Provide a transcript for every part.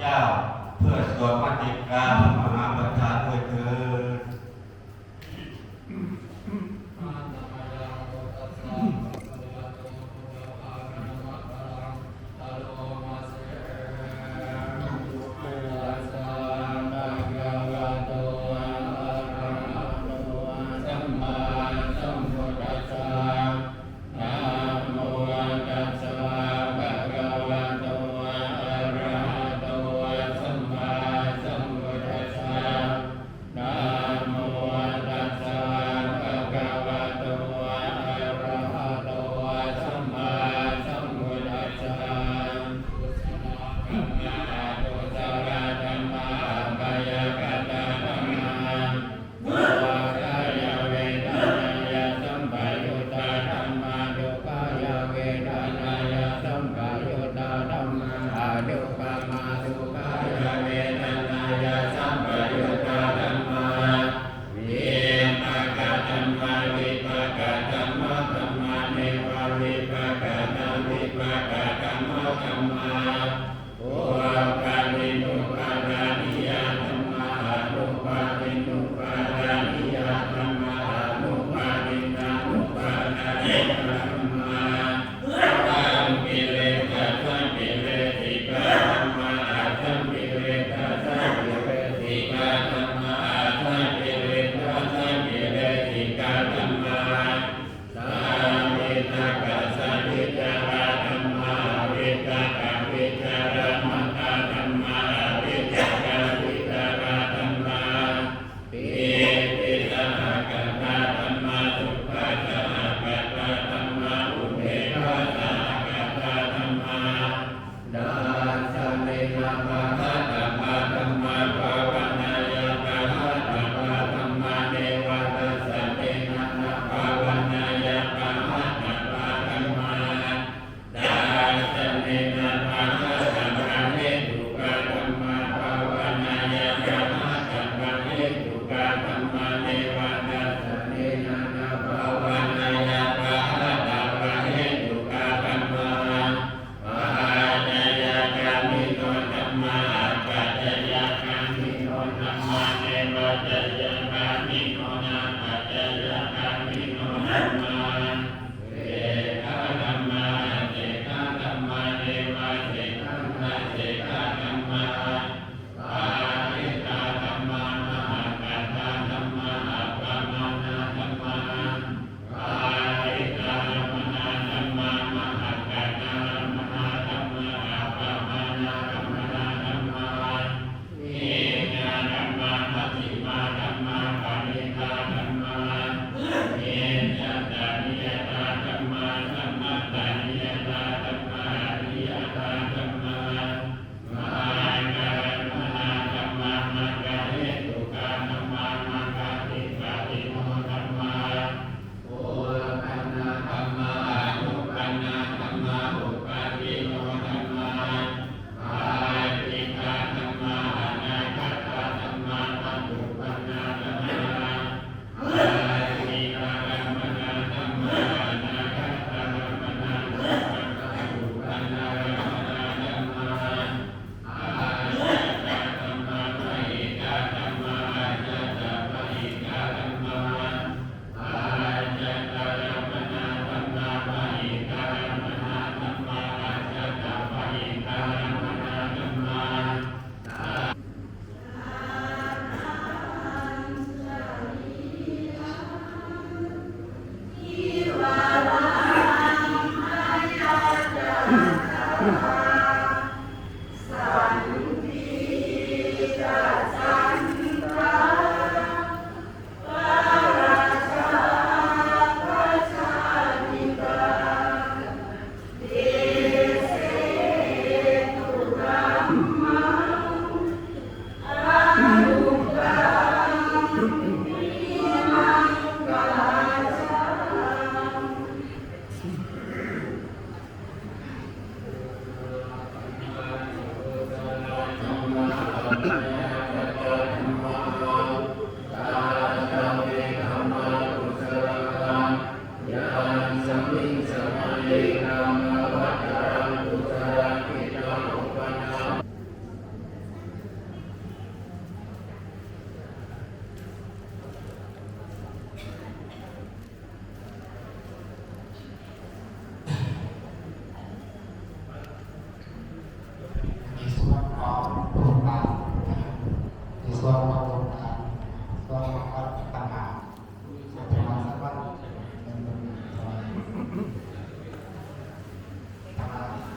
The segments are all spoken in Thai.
เจ้า เพื่อสวดมาติกาพระมหาประธาน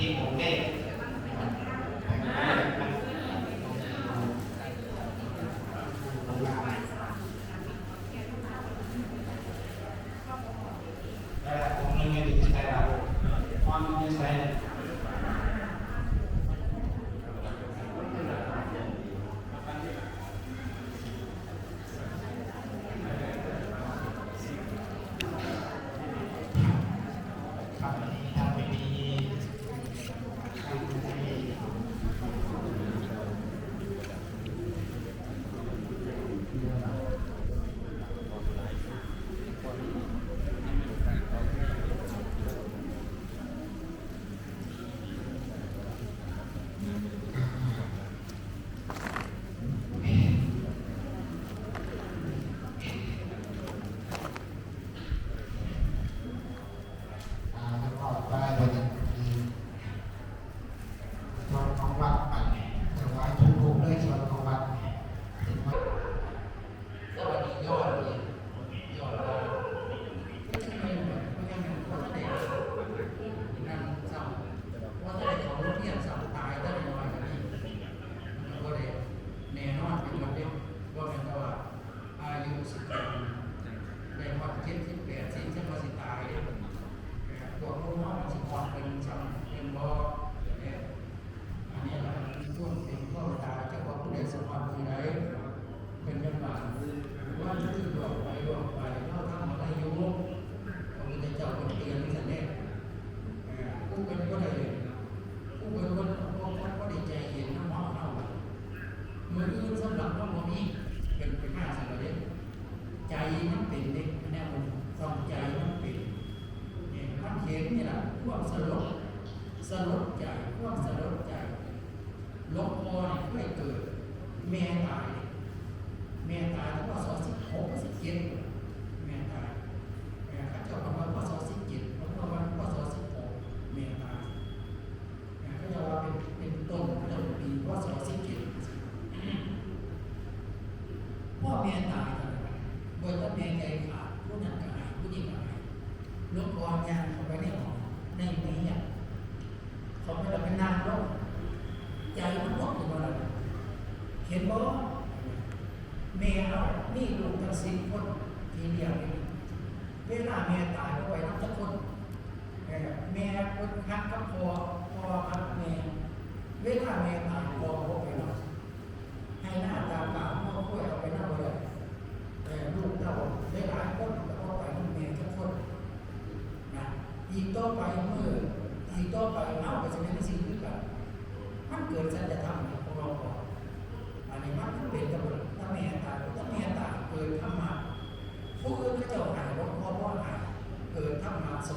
ที่ผมได้ แม่ตายไปน้ำสักคนแม่คนทักก็พอพอครักแม่เวลาแม่ต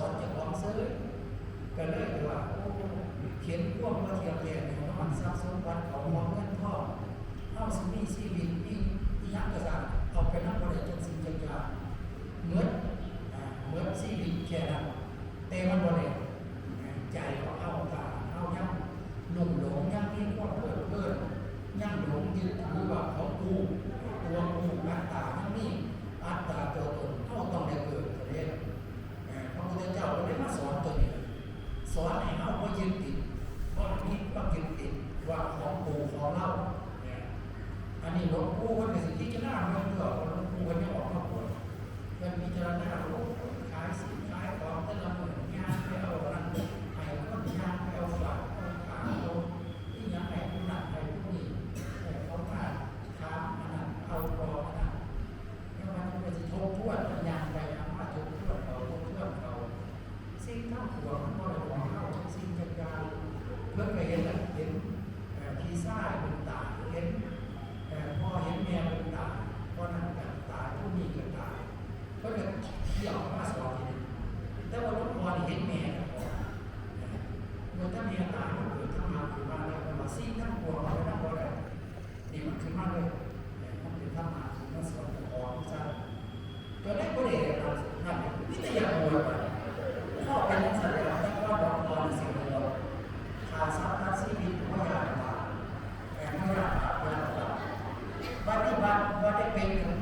นจะลองซื้อก็เลยว่าเขียนพ่วงมาเทียบแย่ในมันสร้างสมวันเขางมองเงินทองเข้าสมีชีวิบีที่ยักกระสังเอาไปนับบริจาคสิ่งจักอย่เหมือนเหมือนชีวิตแค่นั้นแต่มันบริจาค หลวงปู่คนหนสิ่งที่จะน่ามันเลือกหลวงปู่คนนี้ออกมาปวดมันพิจะน่ารู้ bater bem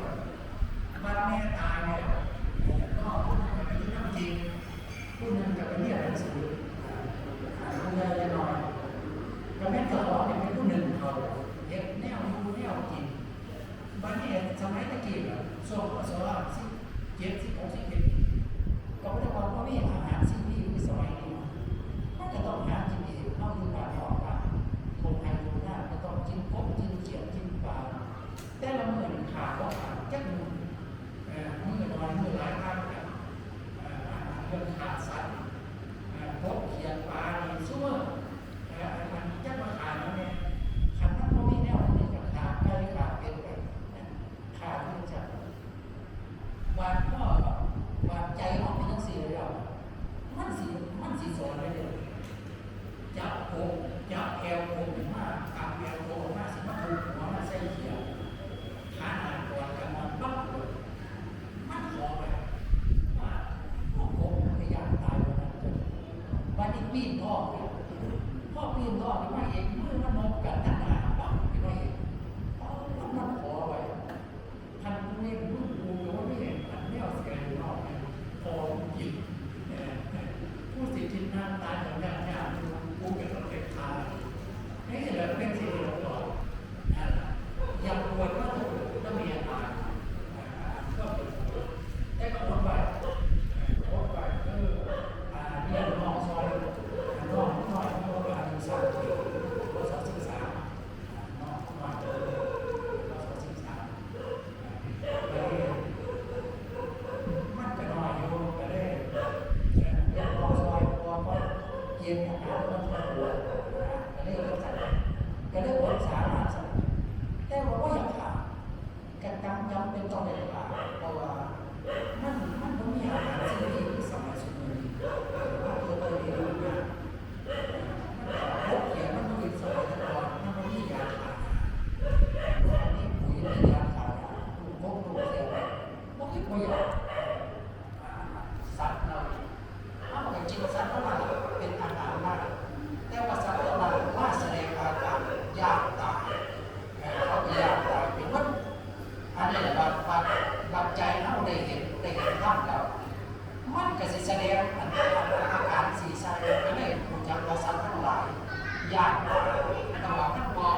มันว่ามันบอ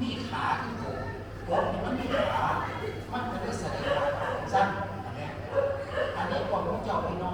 มีขาที่โกโกนี่มันมีขามันเป็นลัษณะสั้นอันนี้อันนี้ความรู้เจ้าพี่น้อง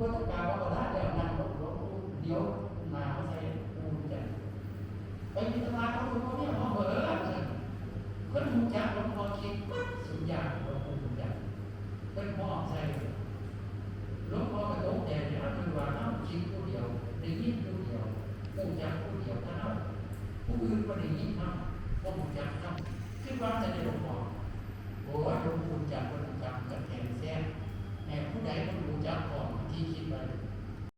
ก็ต้องการว่าได้แล้วนานลงเดี๋ยวนาใช้ภูมิใจไปมีตำราเขาดูเขาเนี่ยเขาเหมือนคนผู้จับหลวงพ่อคิดก็สุญญาหลวนภูมิใจเป็นพ่อใส่หลวงพ่อกระโดดแดงเนี่ยคือว่าน้ำคิดผู้เดียวได้ยินผู้เดียวภูมิใบผู้เดียวเท่าผู้อื่นก็ได้ยินเท่าภูมิใจเท่าคิดว่าจะได้